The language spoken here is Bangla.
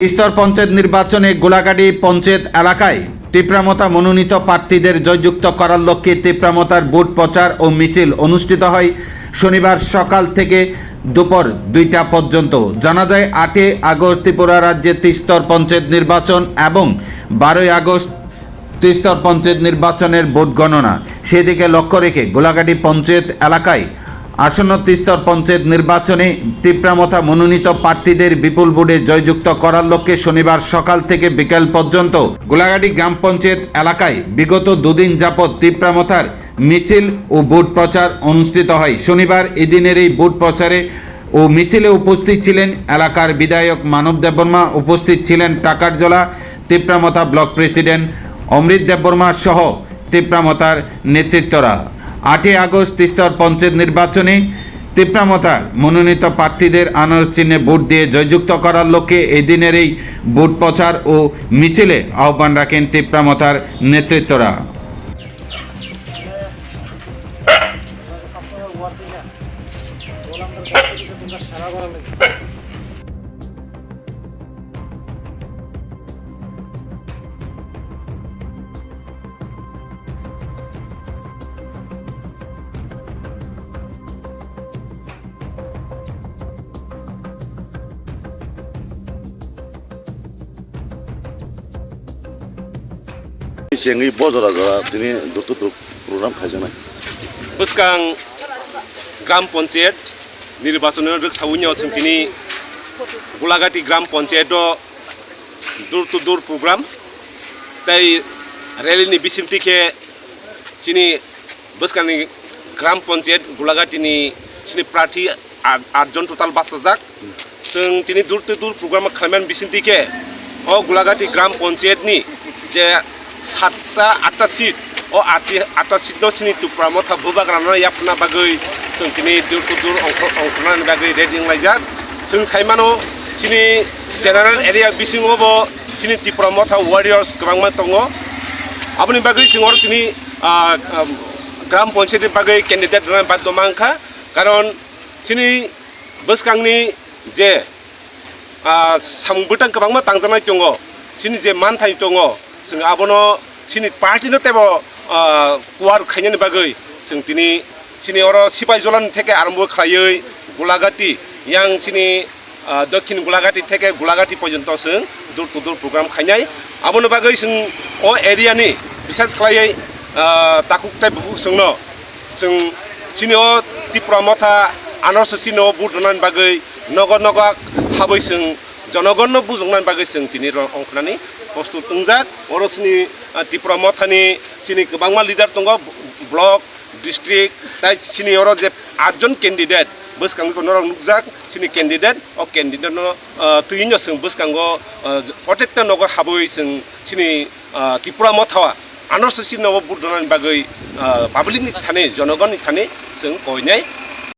স্তর পঞ্চায়েত নির্বাচনে গোলাঘাটি পঞ্চায়েত এলাকায় তীব্রামতা মনোনীত প্রার্থীদের জয়যুক্ত করার লক্ষ্যে তীব্রামতার বুট প্রচার ও মিছিল অনুষ্ঠিত হয় শনিবার সকাল থেকে দুপুর দুইটা পর্যন্ত। জানা যায়, আটই আগস্ট ত্রিপুরা রাজ্যে ত্রিস্তর পঞ্চায়েত নির্বাচন এবং বারোই আগস্ট ত্রিস্তর পঞ্চায়েত নির্বাচনের ভোট গণনা। সেদিকে লক্ষ্য রেখে গোলাঘাটি পঞ্চায়েত এলাকায় আসন্ন ত্রিস্তর পঞ্চায়েত নির্বাচনে তীব্রামথা মনোনীত প্রার্থীদের বিপুল ভোটে জয়যুক্ত করার লক্ষ্যে শনিবার সকাল থেকে বিকেল পর্যন্ত গোলাঘাটি গ্রাম পঞ্চায়েত এলাকায় বিগত দুদিন যাবৎ তীব্রামথার মিছিল ও ভোট প্রচার অনুষ্ঠিত হয়। শনিবার এদিনের এই ভোট প্রচারে ও মিছিলে উপস্থিত ছিলেন এলাকার বিধায়ক মানব দেববর্মা, উপস্থিত ছিলেন টাকারজলা তীব্রামথা ব্লক প্রেসিডেন্ট অমৃত দেববর্মা সহ তীব্রামতার নেতৃত্বরা। আটই আগস্ট তিস্তর পঞ্চায়েত নির্বাচনে তীব্রামতার মনোনীত প্রার্থীদের আনারস চিহ্নে ভোট দিয়ে জয়যুক্ত করার লক্ষ্যে এই দিনের এই ভোট প্রচার ও মিছিলে আহ্বান রাখেন তীব্রামতার নেতৃত্বরা। इसेङै बजरा जरा दिनै दुख दुख প্রোগ্রাম খাইজানাই বুসকাং গ্রাম পঞ্চায়েত নির্বাচন রিক সাউনিয়াও সিংটিনি গোলাঘাটি গ্রাম পঞ্চায়েত দূর টু দূর প্রোগ্রাম তাই রেলিনি বিসিমটিকে চিনি বুসকানি গ্রাম পঞ্চায়েত গোলাঘাটিনি চিনি প্রার্থী আটজন টোটাল বাসাজাক जों दिनै दूर टु दूर प्रग्राम खालामनानै बिसोरनिखे अ गुलाघाटी ग्राम पन्सायतनि जे সাতটা আটটা সিট अ आठि आठटा सिटनो सिनि तुप्रा मथा बुबाग्रानो याफना बागै जों दिनै दुर टु दुर अंखरनानै बागै रेडिं लायजाक जों साइमानो सिनि जेनेरेल एरिया बिसिङावबो सिनि त्रिपुरा मथा वारियर्स गोबांमा दङ আপনি বাকি সিংহর তিনি আহ, আম, গ্রাম পঞ্চায়েতের বাকি ক্যান্ডিডেট বাধ্য মাংখা কারণ তিনি বসকাংনি যে সাংবুটাं गोबांमा तांजानाय दङ सिनि जे मानथाय दङ जों आबनो सिनि पार्टिनो तेबो कुवार खायनायनि बागै जों दिनै सिनि अर सिपाइ जलानि थेके आरम्भ खायै गुलाघाटी यां सिनि दक्षिण गुलाघाटी थेके गुलाघाटी पर्यन्त जों दूर टु दूर प्रग्राम खायनाय आबनो बागै जों अ एरियानि बिसास खायै ताकुकते बुहुक जोंनो जों सिनि अ तिप्रा मथा आनर सिनि अ बुट बागै नगर नगर हाबै जों জনগণনো বুজংনাनै बागै जों दिनै अंखनानै बस्तु तुंजाक अरो सिनि त्रिपुरा मथानि सिनि गोबां मा लिडार दङ ब्लक डिस्ट्रिक्ट दा सिनि अरो जे आठजन केन्डिडेट बोसखांगो नरं नुकजाक सिनि केन्डिडेट अ केन्डिडेट तुइनो जों बोसखांगो प्रत्येकटा नगर हाबै जों सिनि त्रिपुरा मथावा আনর সিসি নব বুদ্ধনান বাগৈ পাব্লিকনি থানে জনগণনি থানে जों কইनाय